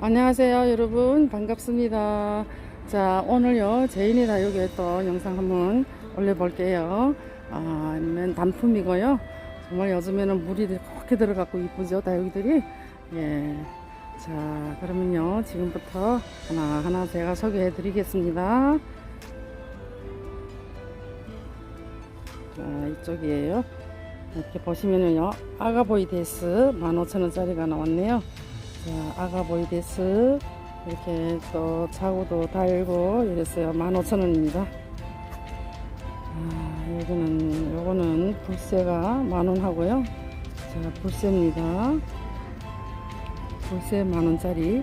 안녕하세요 여러분. 반갑습니다. 자 오늘요 제인이 다육에 또 영상 한번 올려볼게요. 아 단품이고요. 정말 요즘에는 물이 그렇게 들어가고 이쁘죠 다육이들이? 예자 그러면요 지금부터 하나하나 제가 소개해 드리겠습니다. 자 이쪽이에요. 이렇게 보시면은요 아가보이 데스 15,000원짜리가 나왔네요 자, 아가보이데스. 이렇게 또 자구도 달고 이랬어요. 15,000원입니다. 아, 여기는 요거는 불새가 만원 하고요. 자 불새입니다. 불새 만원짜리.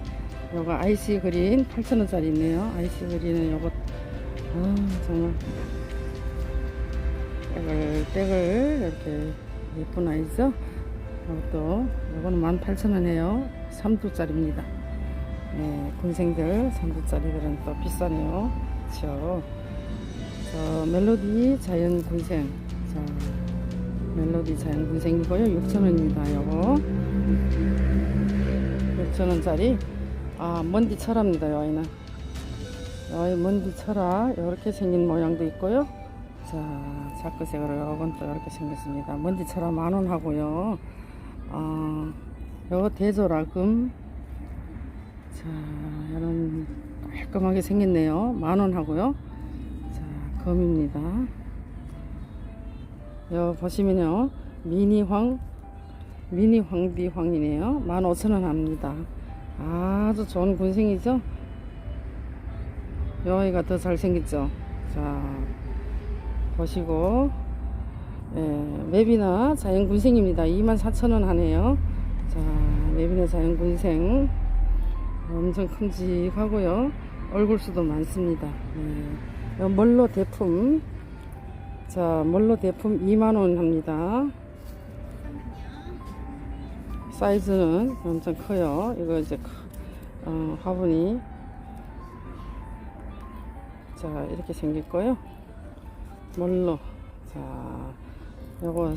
요거 아이시 그린 8,000원짜리 있네요. 아이시 그린은 요거 아 정말. 떼글 떼글 이렇게 예쁜 아이죠? 이것도 이거는 18,000원이에요 3두짜리입니다. 네, 군생들 3두짜리들은 또 비싸네요. 그쵸? 저 멜로디 자연 군생. 자 멜로디 자연 군생이고요 6,000원입니다 요거 6,000원짜리? 아 먼디 철합니다 요 아이는 요 아이 먼디 철화 이렇게 생긴 모양도 있고요. 자 자크색으로 요건 또 이렇게 생겼습니다. 먼지 철화 만원 하고요. 어, 요거 대조라금. 자 이런 깔끔하게 생겼네요. 만원 하고요. 자 검입니다. 여 보시면요. 미니황 미니 황비황이네요. 15,000원 합니다. 아주 좋은 군생이죠? 요 아이가 더 잘생겼죠? 자 보시고. 예, 맵이나 자연군생입니다. 24,000원 하네요. 자, 맵이나 자연군생 엄청 큼직하고요. 얼굴수도 많습니다. 예. 요 멀로 대품 자, 멀로 대품 2만원 합니다. 사이즈는 엄청 커요. 이거 이제 어, 화분이 자 이렇게 생길 거요. 멀로 자 요거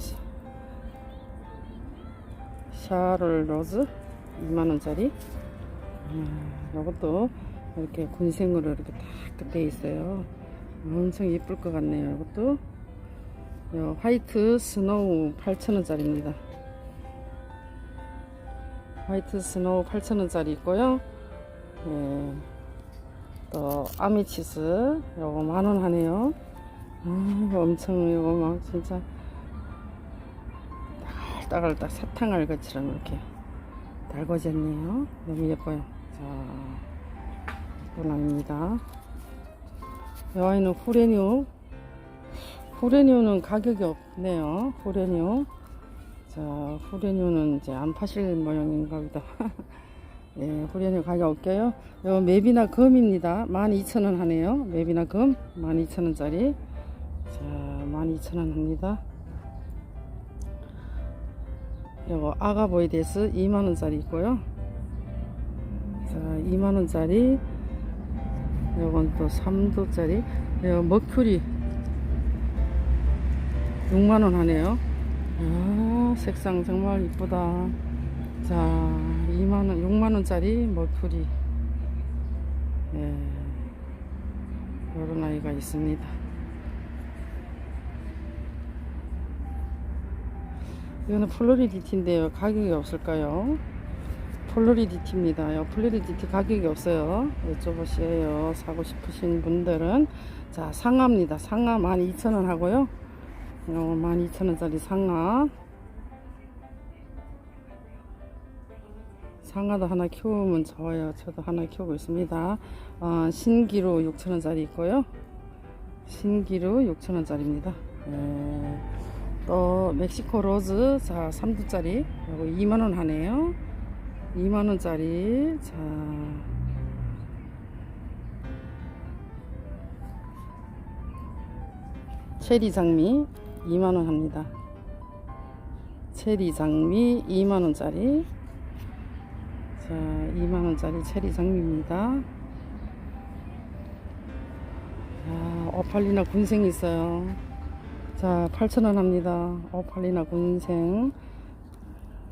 샤를 로즈 2만원짜리? 음, 요것도 이렇게 군생으로 이렇게 딱돼 있어요. 엄청 예쁠 것 같네요 이것도. 요 화이트 스노우 8,000원짜리입니다. 화이트 스노우 8,000원짜리 있고요. 예. 또 아미치스 요거 만원 하네요. 아, 엄청 이거 막 진짜 따글따글 딱 사탕 알같이랑 이렇게 달궈졌네요. 너무 예뻐요. 자. 이 아이는 후레뉴. 후레뉴는 가격이 없네요. 후레뉴. 자, 후레뉴는 이제 안 파실 모양인가 보다. 예, 후레뉴 가격 없게요. 요 맵이나 금입니다. 12,000원 하네요. 맵이나 금 12,000원짜리. 자, 12,000원 합니다. 요거 아가보이데스 2만원짜리 있고요. 자, 2만원짜리. 요건 또 3도짜리. 요 머큐리 6만원 하네요. 아, 색상 정말 이쁘다. 자, 2만원, 6만원짜리 머큐리. 예. 요런 아이가 있습니다. 이거는 플로리디티인데요. 가격이 없을까요? 플로리디티입니다. 요 플로리디티 가격이 없어요. 여쭤보시에요. 사고 싶으신 분들은. 자, 상하입니다. 상하 12,000원 하고요. 요 12,000원짜리 상하. 상하도 하나 키우면 좋아요. 저도 하나 키우고 있습니다. 어, 신기루 6,000원짜리 있고요. 신기루 6,000원짜리입니다. 예. 또 멕시코 로즈. 자 3두짜리. 요거 2만원 하네요. 2만원짜리. 자. 체리 장미 2만원 합니다. 체리 장미 2만원짜리. 자 2만원짜리 체리 장미입니다. 자 오팔리나 군생이 있어요 자, 8,000원 합니다. 오팔리나 군생.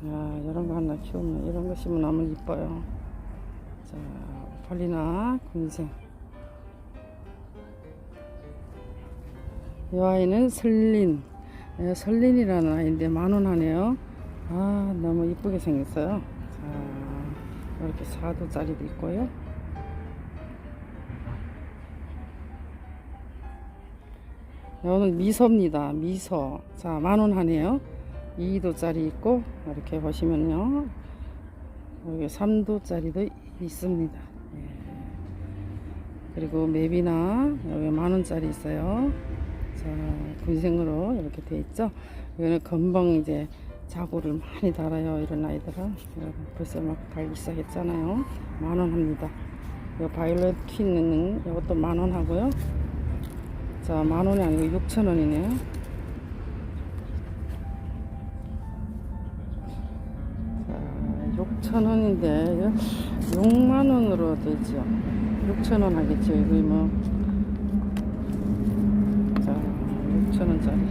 야, 이런 거 하나 키우면, 이런 거 심으면 이뻐요. 자, 폴리나 군생. 이 아이는 설린. 예, 설린이라는 아이인데 만원 하네요. 아, 너무 이쁘게 생겼어요. 자, 이렇게 4도짜리도 있고요. 이거는 미소입니다. 미소. 자, 만 원 하네요. 2도짜리 있고, 이렇게 보시면요. 여기 3도짜리도 있습니다. 예. 그리고 맵이나 여기 만원짜리 있어요. 자, 군생으로 이렇게 돼 있죠. 이거는 금방 이제 자구를 많이 달아요. 이런 아이들은. 벌써 막 달기 시작했잖아요. 만원 합니다. 이 바이올렛 퀸은 이것도 만원 하고요. 자, 만 원이 아니고 6천 원이네요. 자, 6천 원인데 6만 원으로 되죠. 6천 원 하겠죠. 이거 뭐. 자, 6천 원짜리.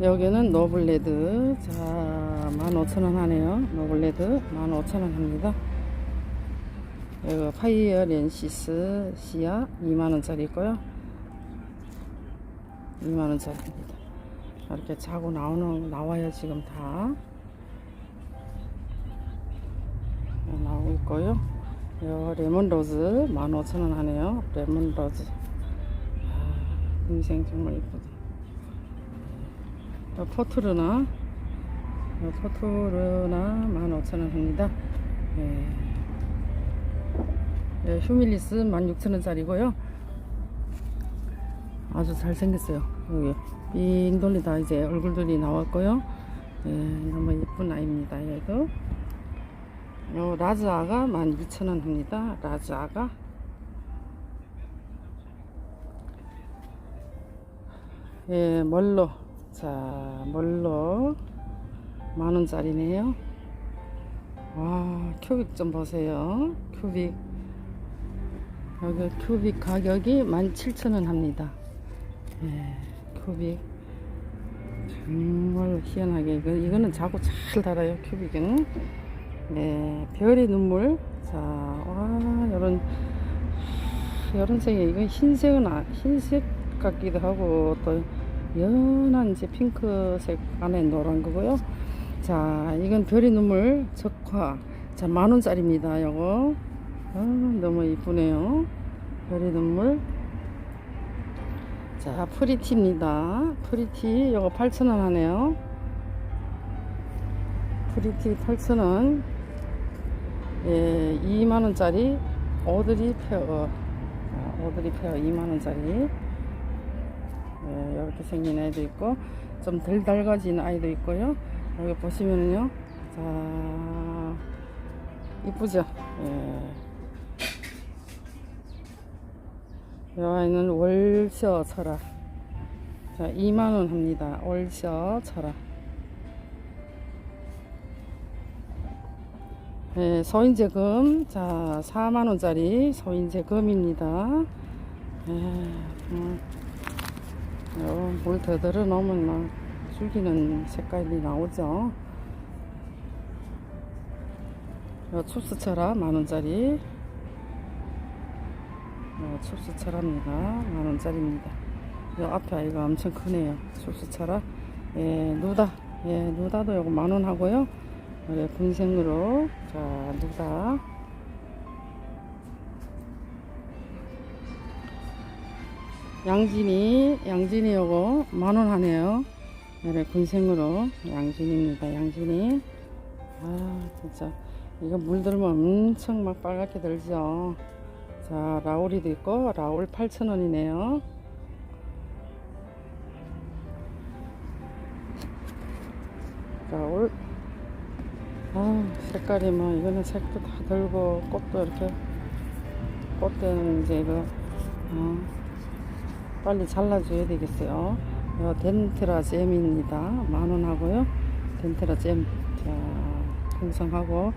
여기는 노블레드. 자, 15,000원 하네요. 노블레드 15,000원 합니다. 이거 파이어 렌시스 시야 2만원짜리 있고요. 2만원짜리입니다. 이렇게 자고 나오는 나와요 지금 다. 네, 나오고 있고요. 요 레몬로즈 15,000원 하네요. 레몬로즈. 아, 인생 정말 이쁘다. 요 포트르나? 요 포트르나 15,000원 합니다. 예. 예, 휴밀리스 16,000원짜리고요. 아주 잘생겼어요. 여기 빙 돌리다 이제 얼굴들이 나왔고요. 예, 너무 예쁜 아이입니다. 얘도. 요 라즈아가 12,000원 합니다. 라즈아가. 예, 멀로. 자, 멀로. 만원짜리네요. 와, 큐빅 좀 보세요. 큐빅. 여기 큐빅 가격이 17,000원 합니다. 예, 큐빅. 정말 희한하게. 이거, 이거는 자고 잘 달아요, 큐빅은. 네, 별의 눈물. 자, 와, 요런, 요런 색이, 이건 흰색은, 아, 흰색 같기도 하고, 또, 연한 이제 핑크색 안에 노란 거고요. 자, 이건 별의 눈물 적화. 자, 만 원짜리입니다. 요거. 아, 너무 이쁘네요. 별의 눈물. 자, 프리티입니다. 프리티. 요거 8,000원 하네요. 프리티 8,000원. 예, 2만원짜리 오드리 페어. 자, 오드리 페어 2만원짜리. 예, 이렇게 생긴 애도 있고, 좀 덜 달가진 아이도 있고요. 여기 보시면은요. 자, 이쁘죠? 예. 이 아이는 월셔 철학. 자, 2만원 합니다. 월셔 철학. 예, 소인제금. 자, 4만원짜리 소인제금입니다. 예, 음, 요, 물 더들어 놓으면 막 죽이는 색깔이 나오죠. 요 춥스철아 만원짜리. 어, 춥수철합니다. 만원짜리입니다. 이 앞에 아이가 엄청 크네요. 춥수철아. 예, 누다. 예, 누다도 요거 만원 하고요. 예, 군생으로. 자, 누다. 양진이, 양진이 요거 만원 하네요. 예, 군생으로. 양진입니다. 양진이. 아, 진짜. 이거 물들면 엄청 막 빨갛게 들죠. 자, 라울이도 있고, 라울 8,000원이네요. 라울. 아, 색깔이 뭐, 이거는 색도 다 들고, 꽃도 이렇게, 꽃대는 이제 이거, 어, 빨리 잘라줘야 되겠어요. 이거 덴트라 잼입니다. 만원 하고요. 덴트라 잼. 자, 풍성하고,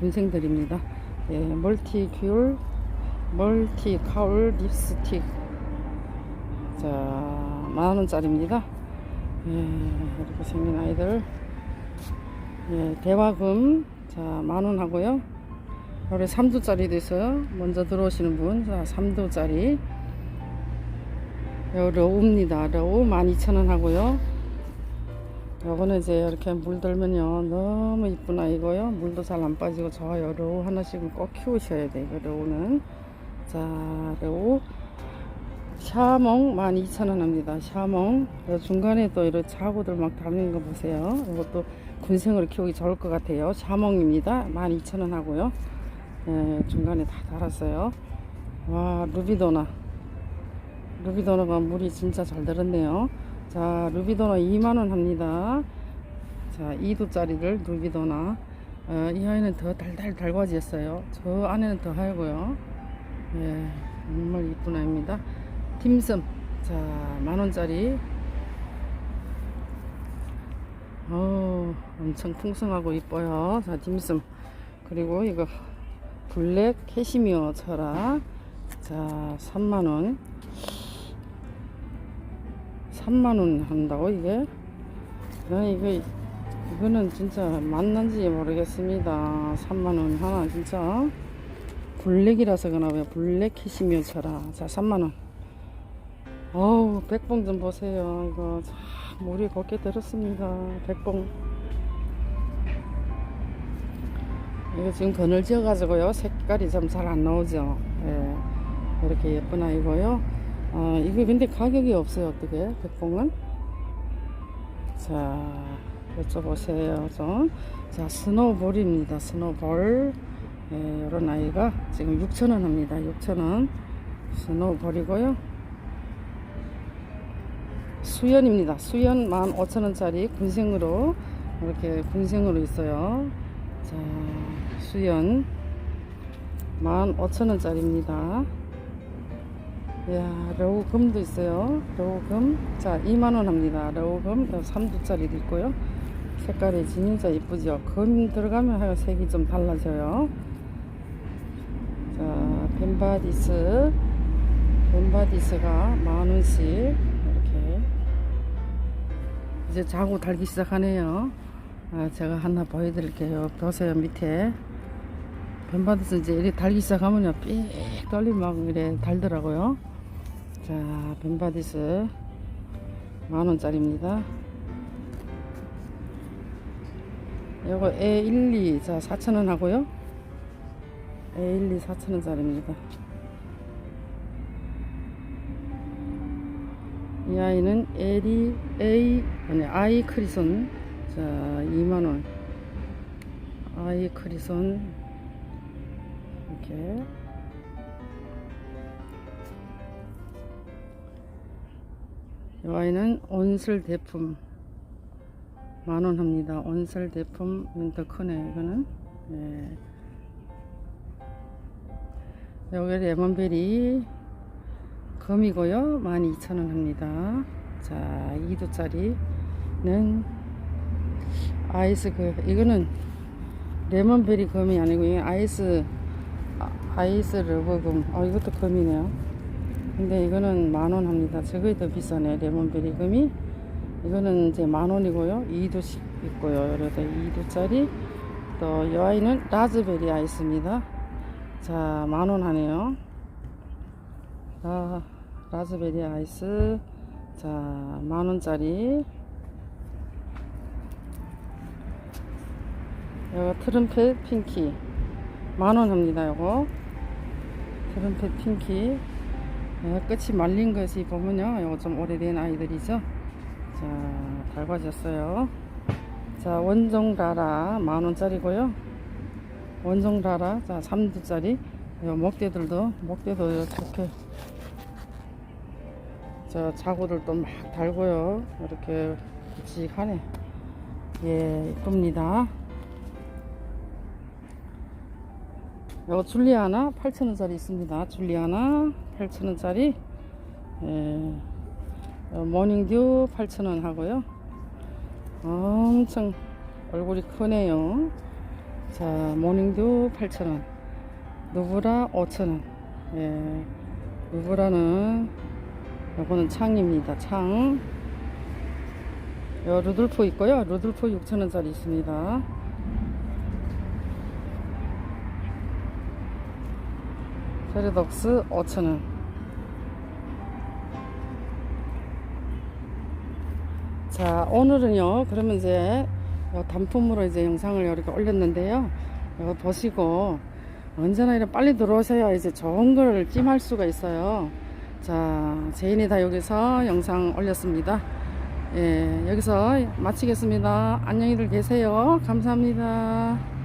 군생들입니다. 예, 멀티 귤, 멀티 카울 립스틱 자 만원짜리입니다 예, 이렇게 생긴 아이들 예, 대화금 자, 만원 하고요. 요래 3두짜리도 있어요. 먼저 들어오시는 분. 자, 3두짜리. 요 러우입니다. 러우 12,000원 하고요. 요거는 이제 이렇게 물 들면요. 너무 이쁜 아이고요. 물도 잘 안 빠지고 좋아요. 러우 하나씩은 꼭 키우셔야 돼요. 러우는. 자, 러우. 샤몽 12,000원 합니다. 샤몽. 요 중간에 또 이런 자구들 막 달리는 거 보세요. 이것도 군생으로 키우기 좋을 것 같아요. 샤몽입니다. 12,000원 하고요. 예, 중간에 다 달았어요. 와, 루비도나. 루비도나가 물이 진짜 잘 들었네요. 자, 루비도나 2만원 합니다. 자, 2도짜리를 루비도나. 어, 이 아이는 더 달달 달궈졌어요. 저 안에는 더 하고요. 예, 정말 이쁜 아이입니다. 딤섬. 자, 만원짜리. 어, 엄청 풍성하고 이뻐요. 자, 딤섬. 그리고 이거 블랙 캐시미어 철학. 자, 3만원. 3만원 한다고, 이게? 나 이거, 이거는 진짜 맞는지 모르겠습니다. 3만원 하나, 진짜. 블랙이라서 그나 봐요. 블랙 캐시미어 철학. 자, 3만원. 어우, 백봉 좀 보세요. 이거 참 물이 곱게 들었습니다. 백봉. 이거 지금 그늘 지어가지고요. 색깔이 좀 잘 안 나오죠. 예. 이렇게 예쁜 아이고요. 어, 이게 근데 가격이 없어요. 어떻게? 백봉은? 자, 여쭤보세요. 좀. 자, 스노우볼입니다. 스노우볼. 예, 이런 아이가 지금 6,000원 합니다. 6,000원. 스노우볼이고요. 수연입니다. 수연 15,000원짜리 군생으로 이렇게 군생으로 있어요. 자, 수연 15,000원짜리입니다. 이야, 러우금도 있어요. 러우금. 자, 2만원 합니다. 러우금 3두짜리도 있고요. 색깔이 진짜 이쁘죠. 금 들어가면 색이 좀 달라져요. 자, 벤바디스. 벤바디스가 만원씩 이렇게 이제 자고 달기 시작하네요. 아, 제가 하나 보여드릴게요. 보세요, 밑에. 벤바디스 이제 이렇게 달기 시작하면요. 삑 떨리면 막 이래 달더라고요. 자, 벤바디스 만원짜리입니다. 요거 A12, 자, 4,000원 하고요. A12 4,000원짜리입니다. 이 아이는 L이 A 아니 아이 크리손. 자 2만원. 아이 크리손. 이렇게. 이 아이는 온슬 대품. 만원 합니다. 온슬 대품 더 크네 이거는. 예. 여기 레몬베리 금이고요. 12,000원 합니다. 자, 2도짜리는 아이스 그 이거는 레몬베리 금이 아니고 이 아이스 아, 아이스 러버금. 어 이것도 금이네요. 근데 이거는 만원 합니다. 저거에 더 비싸네. 레몬베리 금이. 이거는 이제 만원이고요. 2도씩 있고요. 그래서 2도짜리. 또이 아이는 라즈베리 아이스입니다. 자, 만원 하네요. 아, 라즈베리 아이스. 자, 만원짜리. 요거 트럼펫 핑키. 만원 합니다, 요거. 트럼펫 핑키. 예, 끝이 말린 것이 보면요. 요거 좀 오래된 아이들이죠. 자, 달궈졌어요. 자, 원종 라라 만원짜리고요. 원종 라라. 자, 3두짜리. 요 목대들도, 목대도 이렇게 자, 자구들도 막 달고요. 이렇게 굵직하네. 예, 이쁩니다. 요거 줄리아나 8,000원짜리 있습니다. 줄리아나 8,000원짜리. 예, 요 모닝듀 8,000원 하고요. 엄청 얼굴이 크네요. 자 모닝도 8,000원. 누브라 5,000원. 예, 누브라는 요거는 창입니다 창. 요, 루돌프 있고요. 루돌프 6,000원짜리 있습니다. 페르덕스 5,000원. 자 오늘은요 그러면 이제 단품으로 이제 영상을 이렇게 올렸는데요. 이거 보시고 언제나 이렇게 빨리 들어오셔야 이제 좋은 걸 찜할 수가 있어요. 자, 제인이 다 여기서 영상 올렸습니다. 예, 여기서 마치겠습니다. 안녕히들 계세요. 감사합니다.